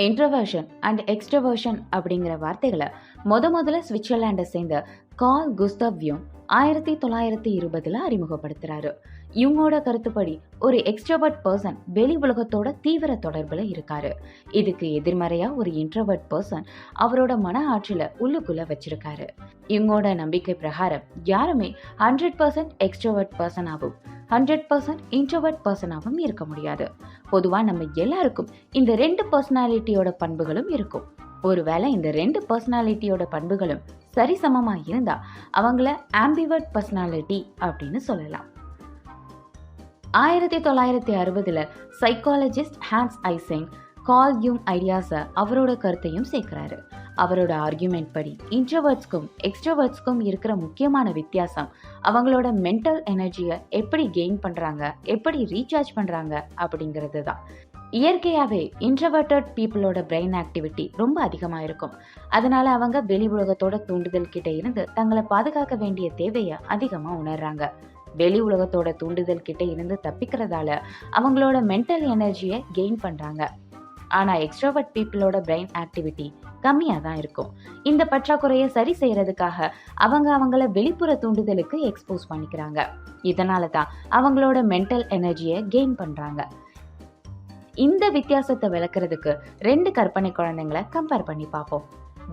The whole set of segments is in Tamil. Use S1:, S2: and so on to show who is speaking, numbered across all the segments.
S1: இன்ட்ரவர்ஷன் அண்ட் எக்ஸ்ட்ரவர்ஷன் அப்படிங்கிற வார்த்தைகளை முத முதல்ல சுவிட்சர்லாண்டை சேர்ந்த கால் குஸ்தவ்யம் ஆயிரத்தி தொள்ளாயிரத்தி இருபதுல அறிமுகப்படுத்துறாரு. இவங்களோட கருத்துப்படி ஒரு எக்ஸ்ட்ரவர்ட் பர்சன் வெளி உலகத்தோட தீவிர தொடர்புல இருக்காரு. இதுக்கு எதிர்மறையா ஒரு இன்ட்ரவர்ட் பர்சன் அவரோட மன ஆற்றல உள்ளுக்குள்ள வச்சிருக்காரு. இவங்களோட நம்பிக்கை பிரகாரம் யாருமே ஹண்ட்ரட் பர்சன்ட் எக்ஸ்ட்ரோவர்ட் பர்சனாகவும் ஹண்ட்ரட் பர்சன்ட் இன்ட்ரவர்ட் பர்சனாகவும் இருக்க முடியாது. பொதுவாக நம்ம எல்லாருக்கும் இந்த ரெண்டு பர்சனாலிட்டியோட பண்புகளும் இருக்கும். ஒருவேளை இந்த ரெண்டு பர்சனாலிட்டியோட பண்புகளும் சரிசமமாக இருந்தா அவங்கள ஆம்பிவர்ட் பர்சனாலிட்டி அப்படின்னு சொல்லலாம். ஆயிரத்தி தொள்ளாயிரத்தி அறுபதுல சைக்காலஜிஸ்ட் ஹான்ஸ் ஐசிங் கால் யூங் ஐடியாஸை அவரோட கருத்தையும் சேர்க்கிறாரு. அவரோட ஆர்கியூமெண்ட் படி இன்ட்ரவர்ட்ஸ்க்கும் எக்ஸ்ட்ரவர்ட்ஸ்க்கும் இருக்கிற முக்கியமான வித்தியாசம் அவங்களோட மென்டல் எனர்ஜியை எப்படி கெயின் பண்ணுறாங்க எப்படி ரீசார்ஜ் பண்ணுறாங்க அப்படிங்கிறது தான் இயற்கையாகவே இன்ட்ரவர்டட் பீப்புளோட பிரெயின் ஆக்டிவிட்டி ரொம்ப அதிகமாக இருக்கும். அதனால அவங்க வெளி உலகத்தோட தூண்டுதல் கிட்ட இருந்து தங்களை பாதுகாக்க வேண்டிய தேவையை அதிகமாக உணர்றாங்க. வெளி உலகத்தோட தூண்டுதல் கிட்ட இருந்து தப்பிக்கிறதால அவங்களோட மென்டல் எனர்ஜியை கெயின் பண்ணுறாங்க ஆனால் எக்ஸ்ட்ரோவர்ட் பீப்புளோட பிரெயின் ஆக்டிவிட்டி கம்மியாக தான் இருக்கும். இந்த பற்றாக்குறையை சரி செய்கிறதுக்காக அவங்க அவங்கள வெளிப்புற தூண்டுதலுக்கு எக்ஸ்போஸ் பண்ணிக்கிறாங்க. இதனால தான் அவங்களோட மென்டல் எனர்ஜியை கெயின் பண்ணுறாங்க இந்த வித்தியாசத்தை விளக்குறதுக்கு ரெண்டு கற்பனை குழந்தைங்களை கம்பேர் பண்ணி பார்ப்போம்.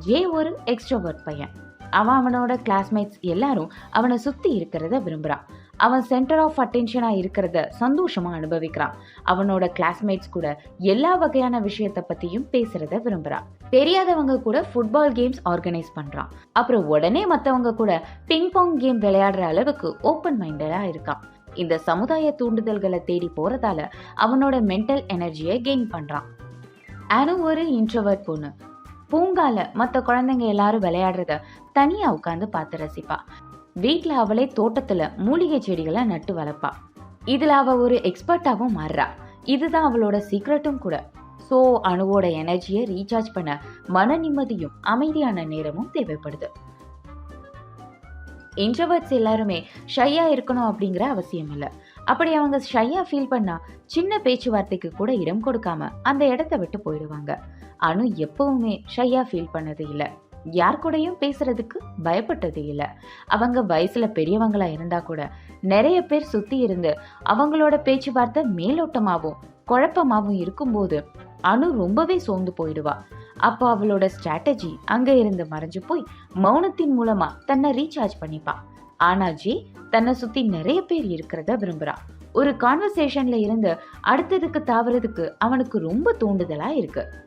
S1: ஜே ஒரு எக்ஸ்ட்ரோவர்ட் பையன். அவன் அவனோட கிளாஸ்மேட்ஸ் எல்லாரும் அவனை சுற்றி இருக்கிறத விரும்புகிறான் அவன் சென்டர் ஆஃப் அட்டென்ஷனாக இருக்கிறத சந்தோஷமாக அனுபவிக்கிறான். அவனோட கிளாஸ்மேட்ஸ் கூட எல்லா வகையான விஷயத்தை பற்றியும் பேசுகிறத விரும்புகிறான் தெரியாதவங்க கூட ஃபுட்பால் கேம்ஸ் ஆர்கனைஸ் பண்ணுறான் அப்புறம் உடனே மற்றவங்க கூட பிங் பாங் கேம் விளையாடுற அளவுக்கு ஓப்பன் மைண்டடாக இருக்கான். இந்த சமுதாய தூண்டுதல்களை தேடி போறதால அவனோட மென்டல் எனர்ஜியை கெயின் பண்றான். அனு ஒரு இன்ட்ரவர்ட் பொண்ணு. பூங்கால மற்ற குழந்தைங்க எல்லாரும் விளையாடுறத தனியா உட்காந்து பார்த்து ரசிப்பா. வீட்டில் அவளே தோட்டத்துல மூலிகை செடிகளை நட்டு வளர்ப்பா. இதில் அவ ஒரு எக்ஸ்பர்ட்டாகவும் மாறுறா. இதுதான் அவளோட சீக்ரெட்டும் கூட. ஸோ அணுவோட எனர்ஜியை ரீசார்ஜ் பண்ண மன நிம்மதியும் அமைதியான நேரமும் தேவைப்படுது. இன்ட்ரவர்ட்ஸ் எல்லாருமே ஷையா இருக்கணும் அப்படிங்கிற அவசியம் இல்லை. அப்படி அவங்க ஷையாக ஃபீல் பண்ணால் சின்ன பேச்சுவார்த்தைக்கு கூட இடம் கொடுக்காம அந்த இடத்த விட்டு போயிடுவாங்க. அனு எப்பவுமே ஷையா ஃபீல் பண்ணது இல்லை. யார் கூடயும் பேசுறதுக்கு பயப்பட்டது இல்லை. அவங்க வயசுல பெரியவங்களா இருந்தா கூட நிறைய பேர் சுத்தி இருந்து அவங்களோட பேச்சுவார்த்தை மேலோட்டமாகவும் குழப்பமாகவும் இருக்கும்போது அனு ரொம்பவே சோர்ந்து போயிடுவா. அப்போ அவளோட ஸ்ட்ராட்டஜி அங்க இருந்து மறைஞ்சு போய் மௌனத்தின் மூலமா தன்னை ரீசார்ஜ் பண்ணிப்பா. ஆனா ஜி தன்னை சுத்தி நிறைய பேர் இருக்கிறத விரும்புறான் ஒரு கான்வர்சேஷன்ல இருந்து அடுத்ததுக்கு தாவறதுக்கு அவனுக்கு ரொம்ப தூண்டுதலா இருக்கு.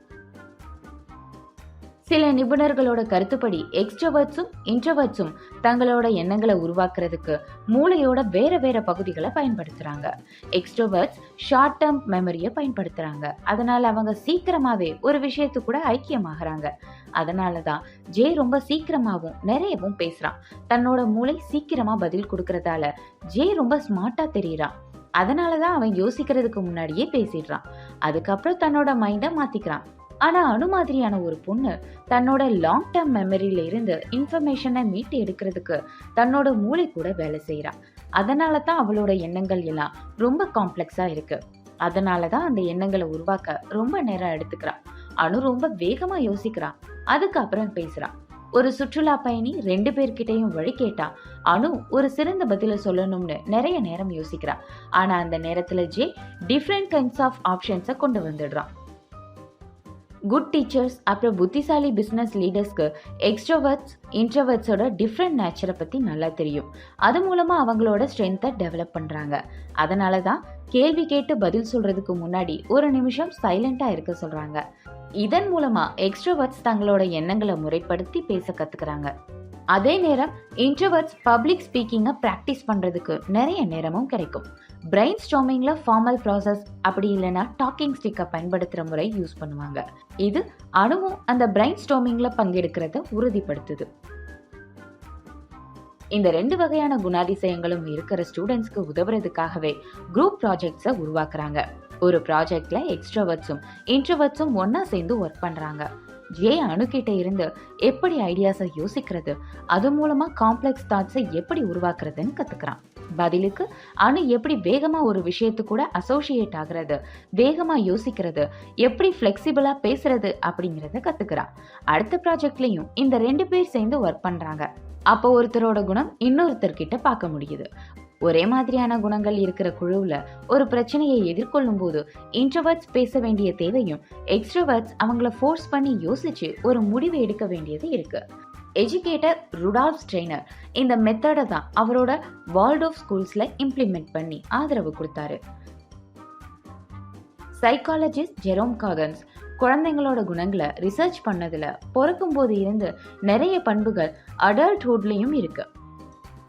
S1: சில நிபுணர்களோட கருத்துப்படி எக்ஸ்ட்ரவர்ட்ஸும் இன்ட்ரவர்ட்ஸும் தங்களோட எண்ணங்களை உருவாக்குறதுக்கு மூளையோட வேற வேற பகுதிகளை பயன்படுத்துறாங்க. எக்ஸ்ட்ரோவர்ட்ஸ் ஷார்ட் டேர்ம் மெமரியை பயன்படுத்துறாங்க. அதனால அவங்க சீக்கிரமாவே ஒரு விஷயத்து கூட ஐக்கியமாகறாங்க. அதனால தான் ஜே ரொம்ப சீக்கிரமாகவும் நிறையவும் பேசுறான். தன்னோட மூளை சீக்கிரமா பதில் கொடுக்கறதால ஜே ரொம்ப ஸ்மார்ட்டா தெரியறான். அதனால தான் அவன் யோசிக்கிறதுக்கு முன்னாடியே பேசிடுறான். அதுக்கப்புறம் தன்னோட மைண்டை மாற்றிக்கிறான் ஆனால் அணு மாதிரியான ஒரு பொண்ணு தன்னோட லாங் டேர்ம் மெமரியில இருந்து இன்ஃபர்மேஷனை மீட்டு எடுக்கிறதுக்கு தன்னோட மூளை கூட வேலை செய்றா. அதனால தான் அவளோட எண்ணங்கள் எல்லாம் ரொம்ப காம்ப்ளெக்ஸாக இருக்கு. அதனால தான் அந்த எண்ணங்களை உருவாக்க ரொம்ப நேரம் எடுத்துக்கிறான் அணு ரொம்ப வேகமாக யோசிக்கிறான் அதுக்கப்புறம் பேசுகிறான் ஒரு சுற்றுலா பயணி ரெண்டு பேர்கிட்டயும் வழி கேட்டா அனு ஒரு சிறந்த பதில சொல்லணும்னு நிறைய நேரம் யோசிக்கிறா. ஆனா அந்த நேரத்துல ஜே டிஃப்ரெண்ட் கைண்ட்ஸ் ஆஃப் ஆப்ஷன்ஸை கொண்டு வந்துடுறான் குட் டீச்சர்ஸ் அப்புறம் புத்திசாலி பிஸ்னஸ் லீடர்ஸ்க்கு எக்ஸ்ட்ரோவர்ட்ஸ் இன்ட்ரோவர்ட்ஸோட டிஃப்ரெண்ட் நேச்சரை பற்றி நல்லா தெரியும். அது மூலமாக அவங்களோட ஸ்ட்ரென்த்தை டெவலப் பண்ணுறாங்க அதனால தான் கேள்வி கேட்டு பதில் சொல்கிறதுக்கு முன்னாடி ஒரு நிமிஷம் சைலண்ட்டாக இருக்க சொல்கிறாங்க இதன் மூலமாக எக்ஸ்ட்ரோவர்ட்ஸ் தங்களோட எண்ணங்களை முறைப்படுத்தி பேச கற்றுக்குறாங்க அதே நேரம் இன்ட்ரோவர்ட்ஸ் பப்ளிக் ஸ்பீக்கிங்கை ப்ராக்டிஸ் பண்ணுறதுக்கு நிறைய நேரமும் கிடைக்கும். பிரெயின் ஸ்டாமிங்கில் ஃபார்மல் ப்ராசஸ் அப்படி இல்லைன்னா டாக்கிங் ஸ்டிக்கை பயன்படுத்துகிற முறை யூஸ் பண்ணுவாங்க. இது அணுவும் அந்த பிரெயின் ஸ்டாமிங்கில் பங்கெடுக்கிறத உறுதிப்படுத்துது. இந்த ரெண்டு வகையான குணாதிசயங்களும் இருக்கிற ஸ்டூடெண்ட்ஸ்க்கு உதவுறதுக்காகவே குரூப் ப்ராஜெக்ட்ஸை உருவாக்குறாங்க. ஒரு ப்ராஜெக்ட்ல எக்ஸ்ட்ரோவர்ட்ஸும் இன்ட்ரோவர்ட்ஸும் ஒன்னா சேர்ந்து ஒர்க் பண்றாங்க. ஏன் அணுக்கிட்ட இருந்து எப்படி ஐடியாஸை யோசிக்கிறது? அது மூலமாக காம்ப்ளெக்ஸ் தாட்ஸை எப்படி உருவாக்குறதுன்னு கற்றுக்கிறான் பதிலுக்கு அணு எப்படி வேகமாக ஒரு விஷயத்து கூட அசோசியேட் ஆகுறது வேகமாக யோசிக்கிறது எப்படி ஃப்ளெக்சிபிளாக பேசுறது அப்படிங்கிறத கற்றுக்கிறான் அடுத்த ப்ராஜெக்ட்லேயும் இந்த ரெண்டு பேர் சேர்ந்து ஒர்க் பண்ணுறாங்க அப்போ ஒருத்தரோட குணம் இன்னொருத்தர்கிட்ட பார்க்க முடியுது. ஒரே மாதிரியான குணங்கள் இருக்கிற குழுவில் ஒரு பிரச்சனையை எதிர்கொள்ளும் போது இன்ட்ரவர்ட்ஸ் பேச வேண்டிய தேவையும் எக்ஸ்ட்ரவர்ட்ஸ் அவங்கள ஃபோர்ஸ் பண்ணி யோசிச்சு ஒரு முடிவு எடுக்க வேண்டியது இருக்கு. எஜுகேட்டர் ருடால்ஃப் ஸ்ட்ரெய்னர் இந்த மெத்தடை தான் அவரோட வால்டோஃப் ஸ்கூல்ஸில் இம்ப்ளிமெண்ட் பண்ணி ஆதரவு கொடுத்தாரு. சைக்காலஜிஸ்ட் ஜெரோம் காகன்ஸ் குழந்தைங்களோட குணங்களை ரிசர்ச் பண்ணதில் பிறக்கும் போது இருந்து நிறைய பண்புகள் அடல்ட்ஹுட்லேயும் இருக்குது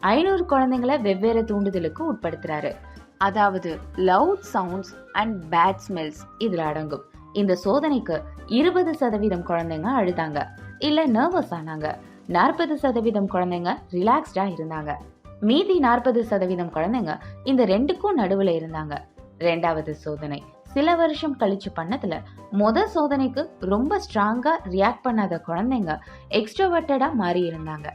S1: ஐநூறு குழந்தைங்களை வெவ்வேறு தூண்டுதலுக்கு உட்படுத்துறாரு. அதாவது loud sounds and bad smells இதில் அடங்கும். இந்த சோதனைக்கு இருபது சதவீதம் குழந்தைங்க அழுதாங்க. இல்லை நர்வஸ் ஆனாங்க. நாற்பது சதவீதம் குழந்தைங்க ரிலாக்ஸ்டாக இருந்தாங்க. மீதி நாற்பது சதவீதம் குழந்தைங்க இந்த ரெண்டுக்கும் நடுவில் இருந்தாங்க. ரெண்டாவது சோதனை சில வருஷம் கழிச்சு பண்ணதுல முத சோதனைக்கு ரொம்ப ஸ்ட்ராங்கா ரியாக்ட் பண்ணாத குழந்தைங்க எக்ஸ்ட்ரோவர்ட்டடா மாறி இருந்தாங்க.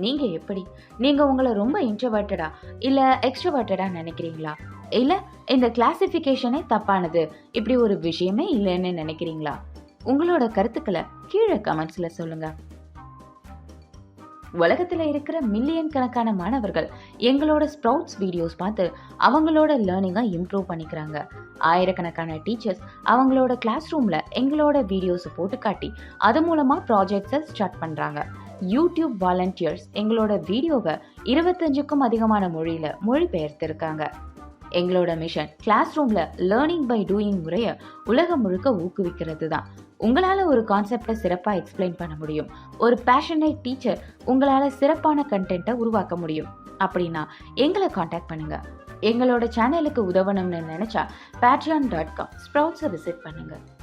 S1: நீங்க எப்படி? நீங்க உங்களை ரொம்ப இன்ட்ரவர்ட்டடா இல்ல எக்ஸ்ட்ரோவர்ட்டடா நினைக்கிறீங்களா? இல்ல இந்த கிளாசிஃபிகேஷனே தப்பானது? இப்படி ஒரு விஷயமே இல்லைன்னு நினைக்கிறீங்களா? உங்களோட கருத்துக்களை கீழே கமெண்ட்ஸ்ல சொல்லுங்க. உலகத்துல இருக்கிற மில்லியன் கணக்கான மாணவர்கள் எங்களோட ஸ்ப்ரவுட்ஸ் வீடியோஸ் பார்த்து அவங்களோட லேர்னிங்கை இம்ப்ரூவ் பண்ணிக்கிறாங்க. ஆயிரக்கணக்கான டீச்சர்ஸ் அவங்களோட கிளாஸ் ரூம்ல எங்களோட வீடியோஸை போட்டு காட்டி அது மூலமா ப்ராஜெக்ட்ஸை ஸ்டார்ட் பண்றாங்க. யூடியூப் வாலண்டியர்ஸ் எங்களோட வீடியோவை இருபத்தஞ்சுக்கும் அதிகமான மொழியில் மொழிபெயர்த்திருக்காங்க. எங்களோட மிஷன் கிளாஸ் ரூமில் லேர்னிங் பை டூயிங் முறையை உலகம் முழுக்க ஊக்குவிக்கிறது தான் உங்களால் ஒரு கான்செப்டை சிறப்பாக எக்ஸ்பிளைன் பண்ண முடியும். ஒரு பேஷனேட் டீச்சர் உங்களால் சிறப்பான கண்டென்ட்டை உருவாக்க முடியும். அப்படின்னா எங்களை காண்டாக்ட் பண்ணுங்கள் எங்களோட சேனலுக்கு உதவணும்னு நினச்சா பேட்ரியான் டாட் காம் ஸ்ப்ரவுட்ஸை விசிட் பண்ணுங்கள்